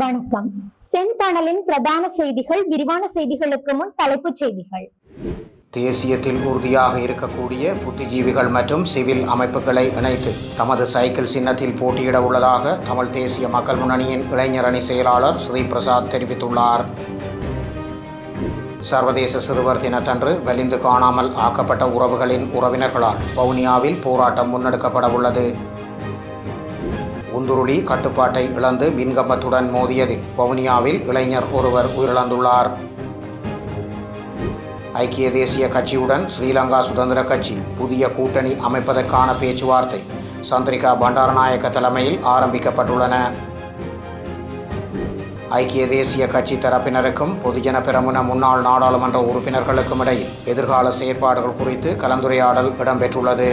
வணக்கம். செந்தணலின் பிரதான செய்திகள் விரிவான செய்திகளுக்கு முன் தலைப்புச் செய்திகள். தேசியத்தில் உறுதியாக இருக்கக்கூடிய புத்திஜீவிகள் மற்றும் சிவில் அமைப்புகளை இணைத்து தமது சைக்கிள் சின்னத்தில் போட்டியிட உள்ளதாக தமிழ் தேசிய மக்கள் முன்னணியின் இளைஞர் அணி செயலாளர் ஸ்ரீ பிரசாத் தெரிவித்துள்ளார். சர்வதேச சிறுவர் தினத்தன்று வலிந்து காணாமல் ஆக்கப்பட்ட உறவுகளின் உறவினர்களால் வவுனியாவில் போராட்டம் முன்னெடுக்கப்பட உள்ளது. உந்துருளி கட்டுப்பாட்டை இழந்து மின்கம்பத்துடன் மோதியது வவுனியாவில் இளைஞர் ஒருவர் உயிரிழந்துள்ளார். ஐக்கிய தேசிய கட்சியுடன் ஸ்ரீலங்கா சுதந்திர கட்சி புதிய கூட்டணி அமைப்பதற்கான பேச்சுவார்த்தை சந்திரிகா பண்டாரநாயக்க தலைமையில் ஆரம்பிக்கப்பட்டுள்ளன. ஐக்கிய தேசிய கட்சி தரப்பினருக்கும் பொதுஜன பிரமுன முன்னாள் நாடாளுமன்ற உறுப்பினர்களுக்கும் இடையில் எதிர்கால செயற்பாடுகள் குறித்து கலந்துரையாடல் இடம்பெற்றுள்ளது.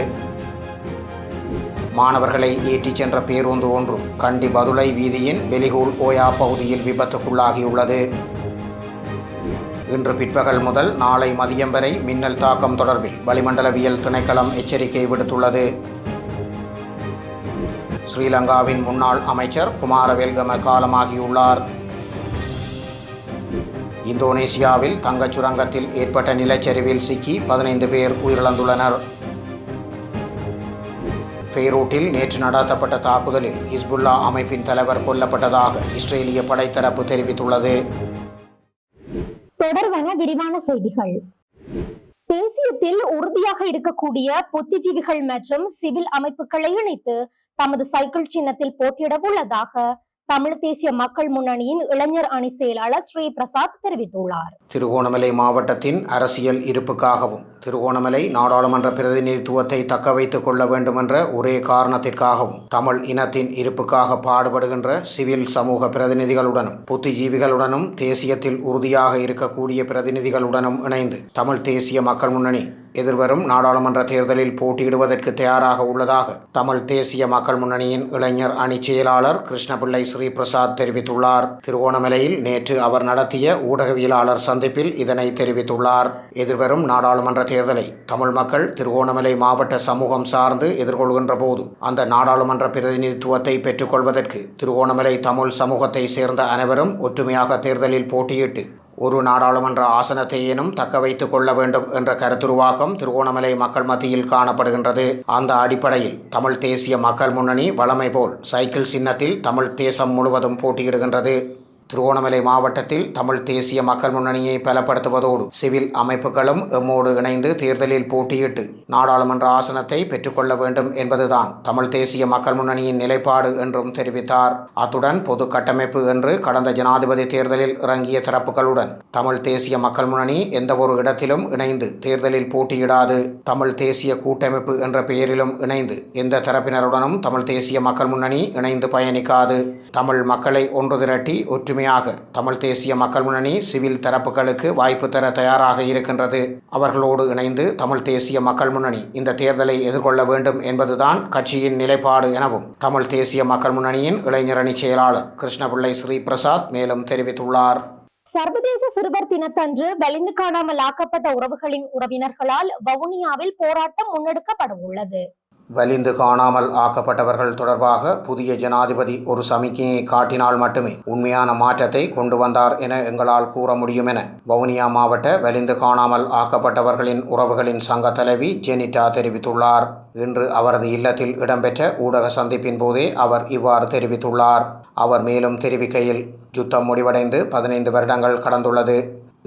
மாணவர்களை ஏற்றிச் சென்ற பேருந்து ஒன்று கண்டி பதுளை வீதியின் வெளிகூல் ஓயா பகுதியில் விபத்துக்குள்ளாகியுள்ளது. இன்று பிற்பகல் முதல் நாளை மதியம் வரை மின்னல் தாக்கம் தொடர்பில் வளிமண்டலவியல் திணைக்களம் எச்சரிக்கை விடுத்துள்ளது. ஸ்ரீலங்காவின் முன்னாள் அமைச்சர் குமாரவேல்கம காலமாகியுள்ளார். இந்தோனேசியாவில் தங்கச் சுரங்கத்தில் ஏற்பட்ட நிலச்சரிவில் சிக்கி பதினைந்து பேர் உயிரிழந்துள்ளனர். பெய்ரூட்டில் நேற்று நடாத்தப்பட்ட தாக்குதலில் ஹிஸ்புல்லா அமைப்பின் தலைவர் கொல்லப்பட்டதாக இஸ்ரேலிய படைத்தரப்பு தெரிவித்துள்ளது. தொடர்வன விரிவான செய்திகள். தேசியத்தில் உறுதியாக இருக்கக்கூடிய புத்திஜீவிகள் மற்றும் சிவில் அமைப்புகளை இணைத்து தமது சைக்கிள் சின்னத்தில் போட்டியிட உள்ளதாக தமிழ் தேசிய மக்கள் முன்னணியின் இளைஞர் அணி செயலாளர் ஸ்ரீ பிரசாத் தெரிவித்துள்ளார். திருகோணமலை மாவட்டத்தின் அரசியல் இருப்புக்காகவும் திருகோணமலை நாடாளுமன்ற பிரதிநிதித்துவத்தை தக்க வைத்துக் கொள்ள வேண்டுமென்ற ஒரே காரணத்திற்காகவும் தமிழ் இனத்தின் இருப்புக்காக பாடுபடுகின்ற சிவில் சமூக பிரதிநிதிகளுடனும் புத்திஜீவிகளுடனும் தேசியத்தில் உறுதியாக இருக்கக்கூடிய பிரதிநிதிகளுடனும் இணைந்து தமிழ் தேசிய மக்கள் முன்னணி எதிர்வரும் நாடாளுமன்ற தேர்தலில் போட்டியிடுவதற்கு தயாராக உள்ளதாக தமிழ் தேசிய மக்கள் முன்னணியின் இளைஞர் அணி செயலாளர் கிருஷ்ணபிள்ளை ஸ்ரீபிரசாத் தெரிவித்துள்ளார். திருவோணமலையில் நேற்று அவர் நடத்திய ஊடகவியலாளர் சந்திப்பில் இதனை தெரிவித்துள்ளார். எதிர்வரும் நாடாளுமன்ற தேர்தலை தமிழ் மக்கள் திருவோணமலை மாவட்ட சமூகம் சார்ந்து எதிர்கொள்கின்ற போது அந்த நாடாளுமன்ற பிரதிநிதித்துவத்தை பெற்றுக்கொள்வதற்கு திருவோணமலை தமிழ் சமூகத்தை சேர்ந்த அனைவரும் ஒற்றுமையாக தேர்தலில் போட்டியிட்டு ஒரு நாடாளுமன்ற ஆசனத்தையேனும் தக்க வைத்துக் கொள்ள வேண்டும் என்ற கருத்துருவாக்கம் திருகோணமலை மக்கள் மத்தியில் காணப்படுகின்றது. அந்த அடிப்படையில் தமிழ் தேசிய மக்கள் முன்னணி வழமை போல் சைக்கிள் சின்னத்தில் தமிழ் தேசம் முழுவதும் போட்டியிடுகின்றது. திருவோணமலை மாவட்டத்தில் தமிழ் தேசிய மக்கள் முன்னணியை பலப்படுத்துவதோடு சிவில் அமைப்புகளும் எம்மோடு இணைந்து தேர்தலில் போட்டியிட்டு நாடாளுமன்ற ஆசனத்தை பெற்றுக்கொள்ள வேண்டும் என்பதுதான் தமிழ் தேசிய மக்கள் முன்னணியின் நிலைப்பாடு என்றும் தெரிவித்தார். அத்துடன் பொது கட்டமைப்பு என்று கடந்த ஜனாதிபதி தேர்தலில் இறங்கிய தரப்புகளுடன் தமிழ் தேசிய மக்கள் முன்னணி எந்தவொரு இடத்திலும் இணைந்து தேர்தலில் போட்டியிடாது. தமிழ் தேசிய கூட்டமைப்பு என்ற பெயரிலும் இணைந்து எந்த தரப்பினருடனும் தமிழ் தேசிய மக்கள் முன்னணி இணைந்து பயணிக்காது. தமிழ் மக்களை ஒன்று திரட்டி ஒற்றுமையாக தமிழ் தேசிய மக்கள் முன்னணி சிவில் தரப்புகளுக்கு வாய்ப்பு தர தயாராக இருக்கின்றது. அவர்களோடு இணைந்து தமிழ் தேசிய மக்கள் முன்னணி இந்த தேர்தலை எதிர்கொள்ள வேண்டும் என்பதுதான் கட்சியின் நிலைப்பாடு எனவும் தமிழ் தேசிய மக்கள் முன்னணியின் இளைஞரணி செயலாளர் கிருஷ்ணபிள்ளை ஸ்ரீபிரசாத் மேலும் தெரிவித்துள்ளார். சர்வதேச சிறுவர் தினத்தன்று வலிந்து காணாமல் ஆக்கப்பட்ட உறவுகளின் உறவினர்களால் வவுனியாவில் போராட்டம் முன்னெடுக்கப்பட உள்ளது வலிந்து காணாமல் ஆக்கப்பட்டவர்கள் தொடர்பாக புதிய ஜனாதிபதி ஒரு சமிக்கையை காட்டினால் மட்டுமே உண்மையான மாற்றத்தை கொண்டு வந்தார் என எங்களால் கூற முடியும் என வவுனியா மாவட்ட வலிந்து காணாமல் ஆக்கப்பட்டவர்களின் உறவுகளின் சங்க தலைவி ஜெனிட்டா தெரிவித்துள்ளார். இன்று அவரது இல்லத்தில் இடம்பெற்ற ஊடக சந்திப்பின் போதே அவர் இவ்வாறு தெரிவித்துள்ளார். அவர் மேலும் தெரிவிக்கையில் யுத்தம் முடிவடைந்து பதினைந்து வருடங்கள் கடந்துள்ளது.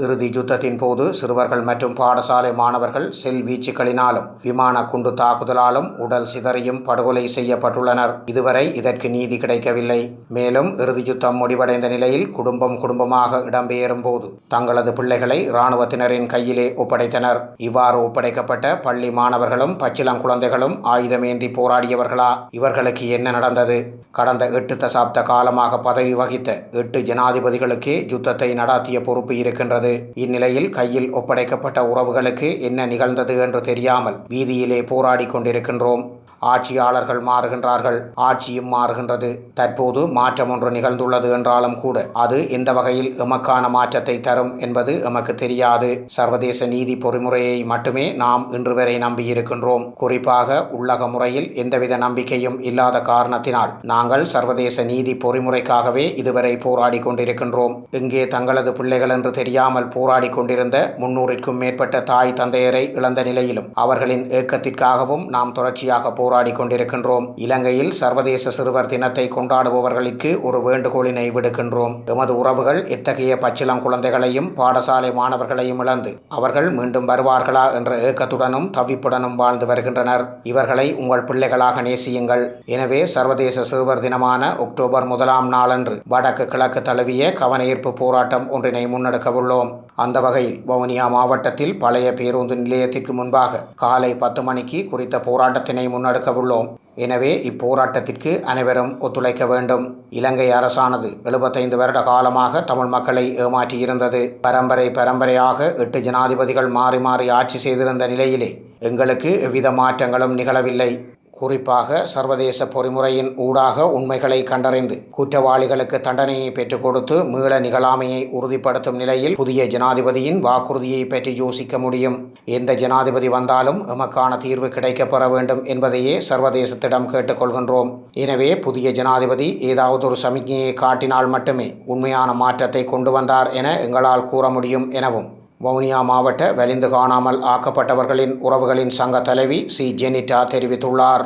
இறுதி யுத்தத்தின் போது சிறுவர்கள் மற்றும் பாடசாலை மாணவர்கள் செல் வீச்சுகளினாலும் விமான குண்டு தாக்குதலாலும் உடல் சிதறியும் படுகொலை செய்யப்பட்டுள்ளனர். இதுவரை இதற்கு நீதி கிடைக்கவில்லை. மேலும் இறுதி யுத்தம் முடிவடைந்த நிலையில் குடும்பம் குடும்பமாக இடம்பெயரும் போது தங்களது பிள்ளைகளை இராணுவத்தினரின் கையிலே ஒப்படைத்தனர். இவ்வாறு ஒப்படைக்கப்பட்ட பள்ளி மாணவர்களும் பச்சிளம் குழந்தைகளும் ஆயுதமேந்தி போராடியவர்களா? இவர்களுக்கு என்ன நடந்தது? கடந்த எட்டு தசாப்த காலமாக பதவி வகித்த எட்டு ஜனாதிபதிகளுக்கே யுத்தத்தை நடாத்திய பொறுப்பு இருக்கின்றது. இந்நிலையில் கையில் ஒப்படைக்கப்பட்ட உறவுகளுக்கு என்ன நிகழ்ந்தது என்று தெரியாமல் வீதியிலே போராடி கொண்டிருக்கின்றோம். ஆட்சியாளர்கள் மாறுகின்றார்கள். ஆட்சியும் மாறுகின்றது. தற்போது மாற்றம் ஒன்று நிகழ்ந்துள்ளது என்றாலும் கூட அது எந்த வகையில் எமக்கான மாற்றத்தை தரும் என்பது எமக்கு தெரியாது. சர்வதேச நீதி பொறிமுறையை மட்டுமே நாம் இன்று வரை நம்பியிருக்கின்றோம். குறிப்பாக உள்ளக முறையில் எந்தவித நம்பிக்கையும் இல்லாத காரணத்தினால் நாங்கள் சர்வதேச நீதி பொறிமுறைக்காகவே இதுவரை போராடி கொண்டிருக்கின்றோம். இங்கே தங்களது பிள்ளைகள் என்று தெரியாமல் போராடி கொண்டிருந்த முன்னூறிற்கும் மேற்பட்ட தாய் தந்தையரை இழந்த நிலையிலும் அவர்களின் ஏக்கத்திற்காகவும் நாம் தொடர்ச்சியாக போராடி கொண்டிருக்கின்றோம் இலங்கையில் சர்வதேச சிறுவர் தினத்தை கொண்டாடுபவர்களுக்கு ஒரு வேண்டுகோளினை விடுக்கின்றோம். எமது உறவுகள் இத்தகைய பச்சிளம் குழந்தைகளையும் பாடசாலை மாணவர்களையும் இழந்து அவர்கள் மீண்டும் வருவார்களா என்ற ஏக்கத்துடனும் தவிப்புடனும் வாழ்ந்து வருகின்றனர். இவர்களை உங்கள் பிள்ளைகளாக நேசியுங்கள். எனவே சர்வதேச சிறுவர் தினமான அக்டோபர் முதலாம் நாளன்று வடக்கு கிழக்கு தழுவிய கவனஈர்ப்பு போராட்டம் ஒன்றினை முன்னெடுக்கவுள்ளோம். அந்த வகையில் வவுனியா மாவட்டத்தில் பழைய பேருந்து நிலையத்திற்கு முன்பாக காலை பத்து மணிக்கு குறித்த போராட்டத்தினை முன்னெடுக்கவுள்ளோம். எனவே இப்போராட்டத்திற்கு அனைவரும் ஒத்துழைக்க வேண்டும். இலங்கை அரசானது எழுபத்தைந்து வருட காலமாக தமிழ் மக்களை ஏமாற்றியிருந்தது. பரம்பரை பரம்பரையாக எட்டு ஜனாதிபதிகள் மாறி மாறி ஆட்சி செய்திருந்த நிலையிலே எங்களுக்கு எவ்வித மாற்றங்களும் நிகழவில்லை. குறிப்பாக சர்வதேச பொறிமுறையின் ஊடாக உண்மைகளை கண்டறிந்து குற்றவாளிகளுக்கு தண்டனையை பெற்றுக் கொடுத்து மீள நிகழாமையை உறுதிப்படுத்தும் நிலையில் புதிய ஜனாதிபதியின் வாக்குறுதியை பற்றி யோசிக்க முடியும். எந்த ஜனாதிபதி வந்தாலும் எமக்கான தீர்வு கிடைக்கப்பெற வேண்டும் என்பதையே சர்வதேசத்திடம் கேட்டுக்கொள்கின்றோம் எனவே புதிய ஜனாதிபதி ஏதாவது ஒரு சமிக்ஞையை காட்டினால் மட்டுமே உண்மையான மாற்றத்தை கொண்டு வந்தார் என எங்களால் கூற முடியும் எனவும் வவுனியா மாவட்ட வலிந்து காணாமல் ஆக்கப்பட்டவர்களின் உறவுகளின் சங்க தலைவி சி. ஜெனிட்டா தெரிவித்துள்ளார்.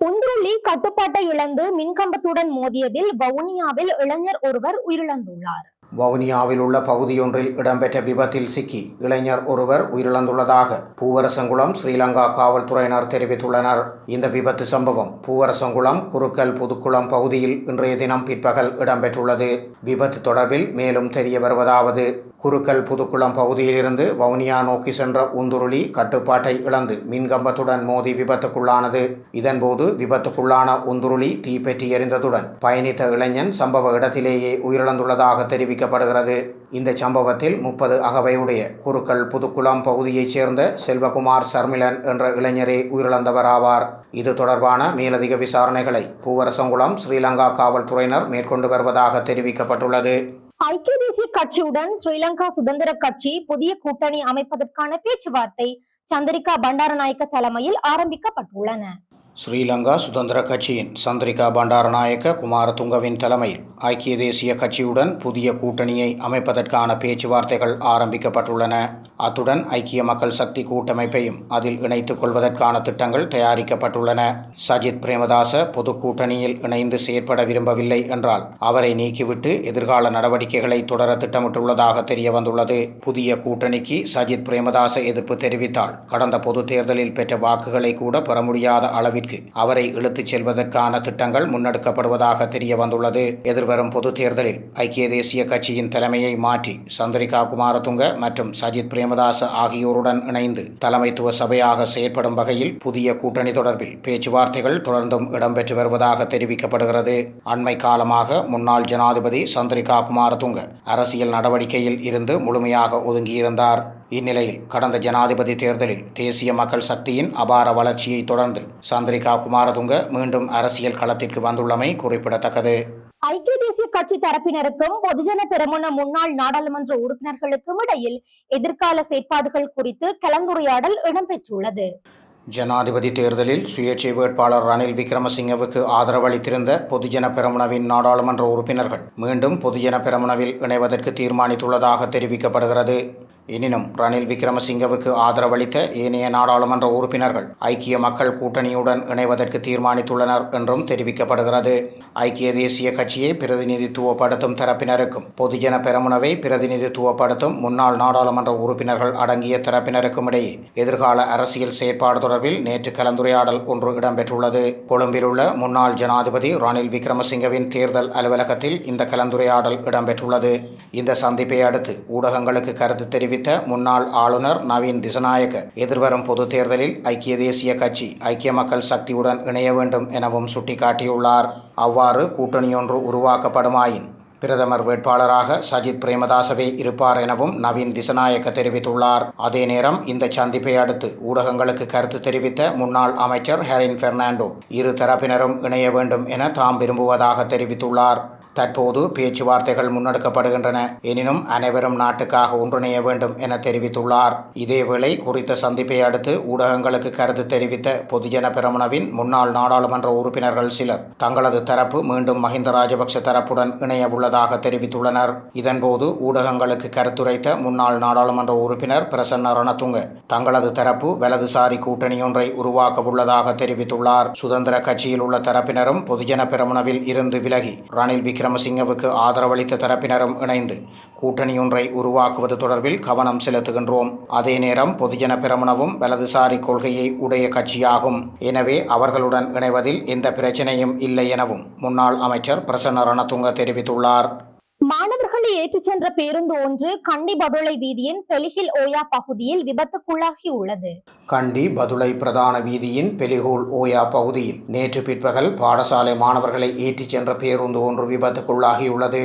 உந்துருளி கட்டுப்பாட்டை இழந்து மின்கம்பத்துடன் மோதியதில் வவுனியாவில் இளைஞர் ஒருவர் உயிரிழந்துள்ளார். வவுனியாவில் உள்ள பகுதியொன்றில் இடம்பெற்ற விபத்தில் சிக்கி இளைஞர் ஒருவர் உயிரிழந்துள்ளதாக பூவரசங்குளம் ஸ்ரீலங்கா காவல்துறையினர் தெரிவித்துள்ளனர். இந்த விபத்து சம்பவம் பூவரசங்குளம் குறுக்கல் புதுக்குளம் பகுதியில் இன்றைய தினம் பிற்பகல் இடம்பெற்றுள்ளது. விபத்து தொடர்பில் மேலும் தெரிய வருவதாவது குறுக்கல் புதுக்குளம் பகுதியிலிருந்து வவுனியா நோக்கி சென்ற உந்துருளி கட்டுப்பாட்டை இழந்து மின்கம்பத்துடன் மோதி விபத்துக்குள்ளானது. இதன்போது விபத்துக்குள்ளான உந்துருளி தீப்பற்றி எறிந்ததுடன் பயணித்த இளைஞன் சம்பவ இடத்திலேயே உயிரிழந்துள்ளதாக தெரிவிக்கப்படுகிறது இந்த சம்பவத்தில் முப்பது அகவையுடைய குருக்கள் புதுக்குளம் பகுதியைச் சேர்ந்த செல்வகுமார் சர்மிலன் என்ற இளைஞரே உயிரிழந்தவர் ஆவார் இது தொடர்பான மேலதிக விசாரணைகளை பூவரசங்குளம் ஸ்ரீலங்கா காவல்துறையினர் மேற்கொண்டு வருவதாக தெரிவிக்கப்பட்டுள்ளது. ஐக்கிய தேசிய கட்சியுடன் ஸ்ரீலங்கா சுதந்திர கட்சி புதிய கூட்டணி அமைப்பதற்கான பேச்சுவார்த்தை சந்திரிகா பண்டாரநாயக்க தலைமையில் ஆரம்பிக்கப்பட்டுள்ளன. ஸ்ரீலங்கா சுதந்திர கட்சியின் சந்திரிகா பண்டாரநாயக்க குமாரதுங்கவின் தலைமையில் ஐக்கிய தேசிய கட்சியுடன் புதிய கூட்டணியை அமைப்பதற்கான பேச்சுவார்த்தைகள் ஆரம்பிக்கப்பட்டுள்ளன. அத்துடன் ஐக்கிய மக்கள் சக்தி கூட்டமைப்பையும் அதில் இணைத்துக் கொள்வதற்கான திட்டங்கள் தயாரிக்கப்பட்டுள்ளன. சஜித் பிரேமதாச பொது கூட்டணியில் இணைந்து செயற்பட விரும்பவில்லை என்றால் அவரை நீக்கிவிட்டு எதிர்கால நடவடிக்கைகளை தொடர திட்டமிட்டுள்ளதாக தெரிய வந்துள்ளது புதிய கூட்டணிக்கு சஜித் பிரேமதாச எதிர்ப்பு தெரிவித்தால் கடந்த பொது தேர்தலில் பெற்ற வாக்குகளை கூட பெற முடியாத அளவிற்கு அவரை இழுத்துச் செல்வதற்கான திட்டங்கள் முன்னெடுக்கப்படுவதாக தெரிய வந்துள்ளது எதிர்வரும் பொது தேர்தலில் ஐக்கிய தேசிய கட்சியின் தலைமையை மாற்றி சந்திரிகா குமாரதுங்க மற்றும் சஜித் பிரேமதாச ஆகியோருடன் இணைந்து தலைமைத்துவ சபையாக செயற்படும் வகையில் புதிய கூட்டணி தொடர்பில் பேச்சுவார்த்தைகள் தொடர்ந்தும் இடம்பெற்று வருவதாக தெரிவிக்கப்படுகிறது. அண்மை காலமாக முன்னாள் ஜனாதிபதி சந்திரிகா குமாரதுங்க அரசியல் நடவடிக்கையில் இருந்து முழுமையாக ஒதுங்கியிருந்தார். இந்நிலையில் கடந்த ஜனாதிபதி தேர்தலில் தேசிய மக்கள் சக்தியின் அபார வளர்ச்சியை தொடர்ந்து சந்திரிகா குமாரதுங்க மீண்டும் அரசியல் களத்திற்கு வந்துள்ளமை குறிப்பிடத்தக்கது. ஐக்கிய தேசிய கட்சி தரப்பினருக்கும் பொதுஜன பெரமுன முன்னாள் நாடாளுமன்ற உறுப்பினர்களுக்கும் இடையில் எதிர்கால செயற்பாடுகள் குறித்து கலந்துரையாடல் இடம்பெற்றுள்ளது. ஜனாதிபதி தேர்தலில் சுயேட்சை வேட்பாளர் ரணில் விக்ரமசிங்கவுக்கு ஆதரவளித்திருந்த பொதுஜன பெரமுனவின் நாடாளுமன்ற உறுப்பினர்கள் மீண்டும் பொதுஜன பெரமுனவில் இணைவதற்கு தீர்மானித்துள்ளதாக தெரிவிக்கப்படுகிறது. எனினும் ரணில் விக்ரமசிங்கவுக்கு ஆதரவளித்த ஏனைய நாடாளுமன்ற உறுப்பினர்கள் ஐக்கிய மக்கள் கூட்டணியுடன் இணைவதற்கு தீர்மானித்துள்ளனர் என்றும் தெரிவிக்கப்படுகிறது. ஐக்கிய தேசிய கட்சியை பிரதிநிதித்துவப்படுத்தும் தரப்பினருக்கும் பொதுஜன பெரமுனவை பிரதிநிதித்துவப்படுத்தும் முன்னாள் நாடாளுமன்ற உறுப்பினர்கள் அடங்கிய தரப்பினருக்கும் இடையே எதிர்கால அரசியல் செயற்பாடு தொடர்பில் நேற்று கலந்துரையாடல் ஒன்று இடம்பெற்றுள்ளது. கொழும்பில் உள்ள முன்னாள் ஜனாதிபதி ரணில் விக்ரமசிங்கவின் தேர்தல் அலுவலகத்தில் இந்த கலந்துரையாடல் இடம்பெற்றுள்ளது. இந்த சந்திப்பை அடுத்து ஊடகங்களுக்கு கருத்து தெரிவித்து முன்னாள் ஆளுநர் நவீன் திசநாயக்க எதிர்வரும் பொது தேர்தலில் ஐக்கிய தேசிய கட்சி ஐக்கிய மக்கள் சக்தியுடன் இணைய வேண்டும் எனவும் சுட்டிக்காட்டியுள்ளார். அவ்வாறு கூட்டணியொன்று உருவாக்கப்படுமாயின் பிரதமர் வேட்பாளராக சஜித் பிரேமதாசவே இருப்பார் எனவும் நவீன் திசநாயக்க தெரிவித்துள்ளார். அதே நேரம் இந்த சந்திப்பை அடுத்து ஊடகங்களுக்கு கருத்து தெரிவித்த முன்னாள் அமைச்சர் ஹெரின் பெர்னாண்டோ இரு தரப்பினரும் இணைய வேண்டும் என தாம் விரும்புவதாக தெரிவித்துள்ளார். தற்போது பேச்சுவார்த்தைகள் முன்னெடுக்கப்படுகின்றன. எனினும் அனைவரும் நாட்டுக்காக ஒன்றிணைய வேண்டும் என தெரிவித்துள்ளார். இதேவேளை குறித்த சந்திப்பை அடுத்து ஊடகங்களுக்கு கருத்து தெரிவித்த பொதுஜன பெரமுனவின் முன்னாள் நாடாளுமன்ற உறுப்பினர்கள் சிலர் தங்களது தரப்பு மீண்டும் மஹிந்த ராஜபக்ஷ தரப்புடன் இணைய உள்ளதாக தெரிவித்துள்ளனர். இதன்போது ஊடகங்களுக்கு கருத்துரைத்த முன்னாள் நாடாளுமன்ற உறுப்பினர் பிரசன்ன ரணதுங்க தங்களது தரப்பு வலதுசாரி கூட்டணியொன்றை உருவாக்க உள்ளதாக தெரிவித்துள்ளார். சுதந்திர கட்சியில் உள்ள தரப்பினரும் பொதுஜன பெரமுனவில் இருந்து விலகி ரணில் விக்ரம் விக்ரமசிங்கவுக்கு ஆதரவளித்த தரப்பினரும் இணைந்து கூட்டணியொன்றை உருவாக்குவது தொடர்பில் கவனம் செலுத்துகின்றோம். அதே நேரம் பொதுஜன பிரமணவும் வலதுசாரி கொள்கையை உடைய கட்சியாகும். எனவே அவர்களுடன் இணைவதில் எந்த பிரச்சனையும் இல்லை எனவும் முன்னாள் அமைச்சர் பிரசன்ன ரணதுங்க தெரிவித்துள்ளார். மாணவர்களை ஏற்றிச் சென்ற பேருந்து ஒன்று கண்டி பதுளை வீதியின் பெலிகில் ஓயா பகுதியில் விபத்துக்குள்ளாகி உள்ளது. கண்டி பதுளை பிரதான வீதியின் பெலிகூல் ஓயா பகுதியில் நேற்று பிற்பகல் பாடசாலை மாணவர்களை ஏற்றிச் சென்ற பேருந்து ஒன்று விபத்துக்குள்ளாகியுள்ளது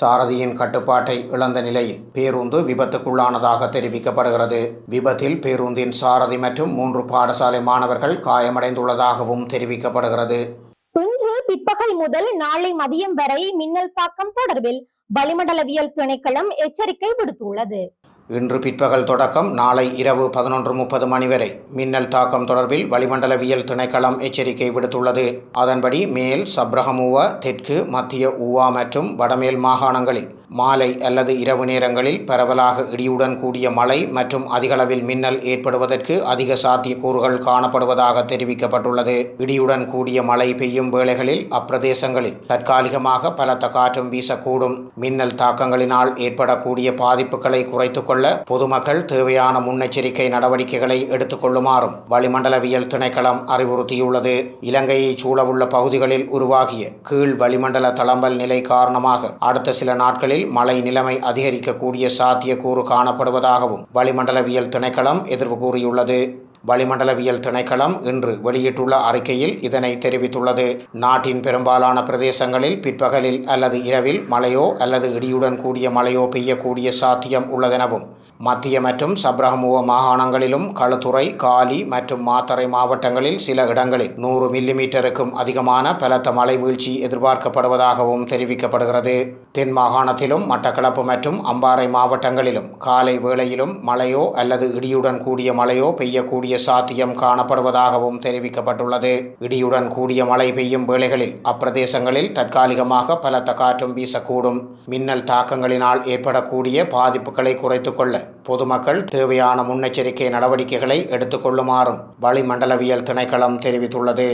சாரதியின் கட்டுப்பாட்டை இழந்த நிலையில் பேருந்து விபத்துக்குள்ளானதாக தெரிவிக்கப்படுகிறது. விபத்தில் பேருந்தின் சாரதி மற்றும் மூன்று பாடசாலை மாணவர்கள் காயமடைந்துள்ளதாகவும் தெரிவிக்கப்படுகிறது. இன்று பிற்பகல் முதல் நாளை மதியம் வரை மின்னல் தாக்கம் தொடர்பில் வளிமண்டலவியல் திணைக்களம் எச்சரிக்கை விடுத்துள்ளது. இன்று பிற்பகல் தொடக்கம் நாளை இரவு பதினொன்று முப்பது மணி வரை மின்னல் தாக்கம் தொடர்பில் வளிமண்டலவியல் திணைக்களம் எச்சரிக்கை விடுத்துள்ளது. அதன்படி மேல் சப்ரஹமுவ தெற்கு மத்திய ஊவா மற்றும் வடமேல் மாகாணங்களில் மாலை அல்லது இரவு நேரங்களில் பரவலாக இடியுடன் கூடிய மழை மற்றும் அதிகளவில் மின்னல் ஏற்படுவதற்கு அதிக சாத்தியக்கூறுகள் காணப்படுவதாக தெரிவிக்கப்பட்டுள்ளது. இடியுடன் கூடிய மழை பெய்யும் வேளைகளில் அப்பிரதேசங்களில் தற்காலிகமாக பலத்த காற்றும் வீசக்கூடும். மின்னல் தாக்கங்களினால் ஏற்படக்கூடிய பாதிப்புகளை குறைத்துக்கொள்ள பொதுமக்கள் தேவையான முன்னெச்சரிக்கை நடவடிக்கைகளை எடுத்துக்கொள்ளுமாறும் வளிமண்டலவியல் திணைக்களம் அறிவுறுத்தியுள்ளது. இலங்கையை சூழவுள்ள பகுதிகளில் உருவாகிய கீழ் வளிமண்டல தளம்பல் நிலை காரணமாக அடுத்த சில நாட்களில் மழை நிலைமை அதிகரிக்கக்கூடிய சாத்தியக்கூறு காணப்படுவதாகவும் வளிமண்டலவியல் திணைக்களம் எதிர்வு கூறியுள்ளது. வளிமண்டலவியல் திணைக்களம் இன்று வெளியிட்டுள்ள அறிக்கையில் இதனை தெரிவித்துள்ளது. நாட்டின் பெரும்பாலான பிரதேசங்களில் பிற்பகலில் அல்லது இரவில் மழையோ அல்லது இடியுடன் கூடிய மழையோ பெய்யக்கூடிய சாத்தியம் உள்ளதெனவும் மத்திய மற்றும் சப்ரஹமுவ மாகாணங்களிலும் களுத்துறை காலி மற்றும் மாத்தறை மாவட்டங்களில் சில இடங்களில் நூறு மில்லிமீட்டருக்கும் அதிகமான பலத்த மழை வீழ்ச்சி எதிர்பார்க்கப்படுவதாகவும் தெரிவிக்கப்படுகிறது. தென் மாகாணத்திலும் மட்டக்களப்பு மற்றும் அம்பாறை மாவட்டங்களிலும் காலை வேளையிலும் மழையோ அல்லது இடியுடன் கூடிய மழையோ பெய்யக்கூடிய சாத்தியம் காணப்படுவதாகவும் தெரிவிக்கப்பட்டுள்ளது. இடியுடன் கூடிய மழை பெய்யும் வேளைகளில் அப்பிரதேசங்களில் தற்காலிகமாக பலத்த காற்றும் வீசக்கூடும். மின்னல் தாக்கங்களினால் ஏற்படக்கூடிய பாதிப்புகளை குறைத்துக் கொள்ள பொதுமக்கள் தேவையான முன்னெச்சரிக்கை நடவடிக்கைகளை எடுத்துக்கொள்ளுமாறும் வளிமண்டலவியல் திணைக்களம் தெரிவித்துள்ளது.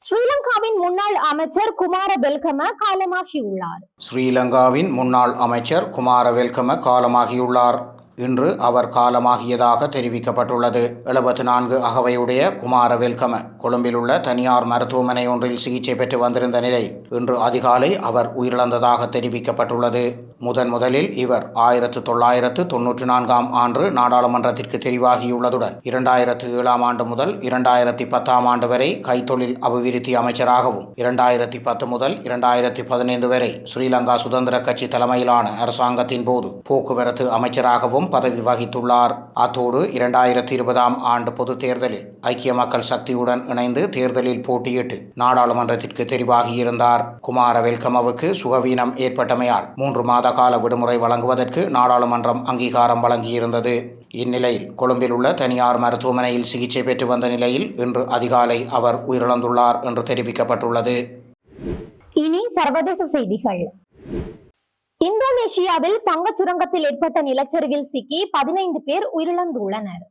ஸ்ரீலங்காவின் முன்னாள் அமைச்சர் குமார பெல்கம காலமாகியுள்ளார். ஸ்ரீலங்காவின் முன்னாள் அமைச்சர் குமார வெல்கம காலமாகியுள்ளார். இன்று அவர் காலமாகியதாக தெரிவிக்கப்பட்டுள்ளது. எழுபத்தி நான்கு அகவையுடைய குமார வெல்கம கொழும்பில் உள்ள தனியார் மருத்துவமனை ஒன்றில் சிகிச்சை பெற்று வந்திருந்த நிலையில் இன்று அதிகாலை அவர் உயிரிழந்ததாக தெரிவிக்கப்பட்டுள்ளது. முதன் முதலில் இவர் ஆயிரத்து தொள்ளாயிரத்து தொன்னூற்றி நான்காம் ஆண்டு நாடாளுமன்றத்திற்கு தெரிவாகியுள்ளதுடன் இரண்டாயிரத்து ஏழாம் ஆண்டு முதல் இரண்டாயிரத்தி பத்தாம் ஆண்டு வரை கைத்தொழில் அபிவிருத்தி அமைச்சராகவும் இரண்டாயிரத்தி பத்து முதல் இரண்டாயிரத்தி பதினைந்து வரை ஸ்ரீலங்கா சுதந்திர கட்சி தலைமையிலான அரசாங்கத்தின் போது போக்குவரத்து அமைச்சராகவும் பதவி வகித்துள்ளார். அத்தோடு இரண்டாயிரத்தி இருபதாம் ஆண்டு பொதுத் தேர்தலில் ஐக்கிய மக்கள் சக்தியுடன் இணைந்து தேர்தலில் போட்டியிட்டு நாடாளுமன்றத்திற்கு தெரிவாகியிருந்தார். குமார வெல்கமவுக்கு சுகவீனம் ஏற்பட்டமையால் மூன்று மாத கால விடுமுறை வழங்குவதற்கு நாடாளுமன்றம் அங்கீகாரம் வழங்கியிருந்தது. இந்நிலையில் கொழும்பில் உள்ள தனியார் மருத்துவமனையில் சிகிச்சை பெற்று வந்த நிலையில் இன்று அதிகாலை அவர் உயிரிழந்துள்ளார் என்று தெரிவிக்கப்பட்டுள்ளது. இனி சர்வதேச செய்திகள். இந்தோனேஷியாவில் தங்கச் சுரங்கத்தில் ஏற்பட்ட நிலச்சரிவில் சிக்கி பதினைந்து பேர் உயிரிழந்துள்ளனர்.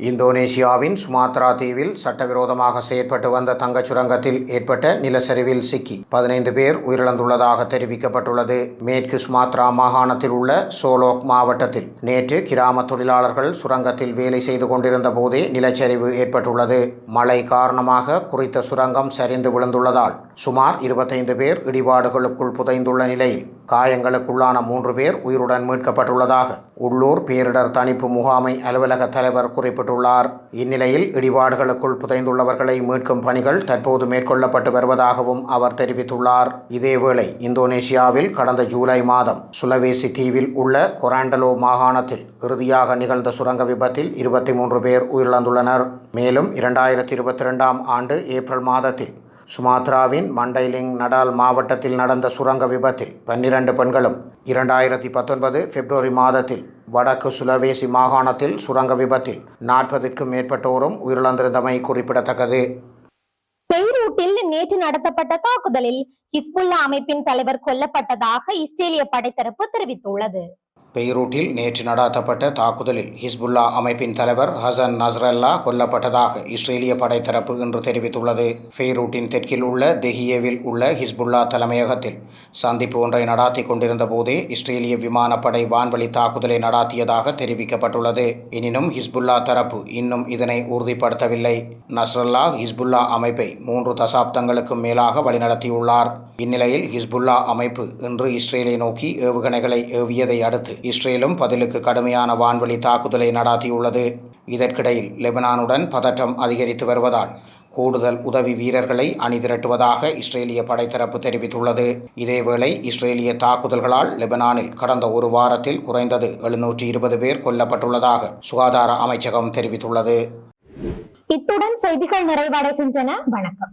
இந்தோனேசியாவின் சுமாத்ரா தீவில் சட்டவிரோதமாக செயற்பட்டு வந்த தங்கச் சுரங்கத்தில் ஏற்பட்ட நிலச்சரிவில் சிக்கி பதினைந்து பேர் உயிரிழந்துள்ளதாக தெரிவிக்கப்பட்டுள்ளது. மேற்கு சுமாத்ரா மாகாணத்தில் உள்ள சோலோக் மாவட்டத்தில் நேற்று கிராம தொழிலாளர்கள் சுரங்கத்தில் வேலை செய்து கொண்டிருந்த போதே நிலச்சரிவு ஏற்பட்டுள்ளது. மழை காரணமாக குறித்த சுரங்கம் சரிந்து விழுந்துள்ளதால் சுமார் இருபத்தைந்து பேர் இடிபாடுகளுக்குள் புதைந்துள்ள நிலையில் காயங்களுக்குள்ளான மூன்று பேர் உயிருடன் மீட்கப்பட்டுள்ளதாக உள்ளூர் பேரிடர் தணிப்பு முகாமை அலுவலக தலைவர் குறிப்பிட்டுள்ளார். இந்நிலையில் இடிபாடுகளுக்குள் புதைந்துள்ளவர்களை மீட்கும் பணிகள் தற்போது மேற்கொள்ளப்பட்டு வருவதாகவும் அவர் தெரிவித்துள்ளார். இதேவேளை இந்தோனேசியாவில் கடந்த ஜூலை மாதம் சுலவேசி தீவில் உள்ள கொராண்டலோ மாகாணத்தில் இறுதியாக நிகழ்ந்த சுரங்க விபத்தில் இருபத்தி மூன்று பேர் உயிரிழந்துள்ளனர். மேலும் இரண்டாயிரத்தி இருபத்தி ரெண்டாம் ஆண்டு ஏப்ரல் மாதத்தில் சுமாத்ராவின் மண்டைலிங் நடால் மாவட்டத்தில் நடந்த சுரங்க விபத்தில் பன்னிரண்டு பெண்களும் இரண்டாயிரத்தி பத்தொன்பது பிப்ரவரி மாதத்தில் வடக்கு சுலவேசி மாகாணத்தில் சுரங்க விபத்தில் நாற்பதுக்கும் மேற்பட்டோரும் உயிரிழந்திருந்தமை குறிப்பிடத்தக்கது. பெய்ரூட்டில் நேற்று நடத்தப்பட்ட தாக்குதலில் ஹிஸ்புல்லா அமைப்பின் தலைவர் கொல்லப்பட்டதாக இஸ்ரேலிய படைத்தரப்பு தெரிவித்துள்ளது. பெய்ரூட்டில் நேற்று நடாத்தப்பட்ட தாக்குதலில் ஹிஸ்புல்லா அமைப்பின் தலைவர் ஹசன் நஸ்ரல்லா கொல்லப்பட்டதாக இஸ்ரேலிய படைத்தரப்பு இன்று தெரிவித்துள்ளது. பெய்ரூட்டின் தெற்கில் உள்ள தெஹியேவில் உள்ள ஹிஸ்புல்லா தலைமையகத்தில் சந்திப்பு ஒன்றை நடாத்தி கொண்டிருந்த போதே இஸ்ரேலிய விமானப்படை வான்வழி தாக்குதலை நடாத்தியதாக தெரிவிக்கப்பட்டுள்ளது. எனினும் ஹிஸ்புல்லா தரப்பு இன்னும் இதனை உறுதிப்படுத்தவில்லை. நஸ்ரல்லா ஹிஸ்புல்லா அமைப்பை மூன்று தசாப்தங்களுக்கும் மேலாக வழிநடத்தியுள்ளார். இந்நிலையில் ஹிஸ்புல்லா அமைப்பு இன்று இஸ்ரேலை நோக்கி ஏவுகணைகளை ஏவியதை அடுத்து இஸ்ரேலும் பதிலுக்கு கடுமையான வான்வழி தாக்குதலை நடாத்தியுள்ளது. இதற்கிடையில் லெபனானுடன் பதற்றம் அதிகரித்து வருவதால் கூடுதல் உதவி வீரர்களை அணிதிரட்டுவதாக இஸ்ரேலிய படைத்தரப்பு தெரிவித்துள்ளது. இதேவேளை இஸ்ரேலிய தாக்குதல்களால் லெபனானில் கடந்த ஒரு வாரத்தில் குறைந்தது எழுநூற்றி இருபது பேர் கொல்லப்பட்டுள்ளதாக சுகாதார அமைச்சகம் தெரிவித்துள்ளது. இத்துடன் செய்திகள் நிறைவடைகின்றன. வணக்கம்.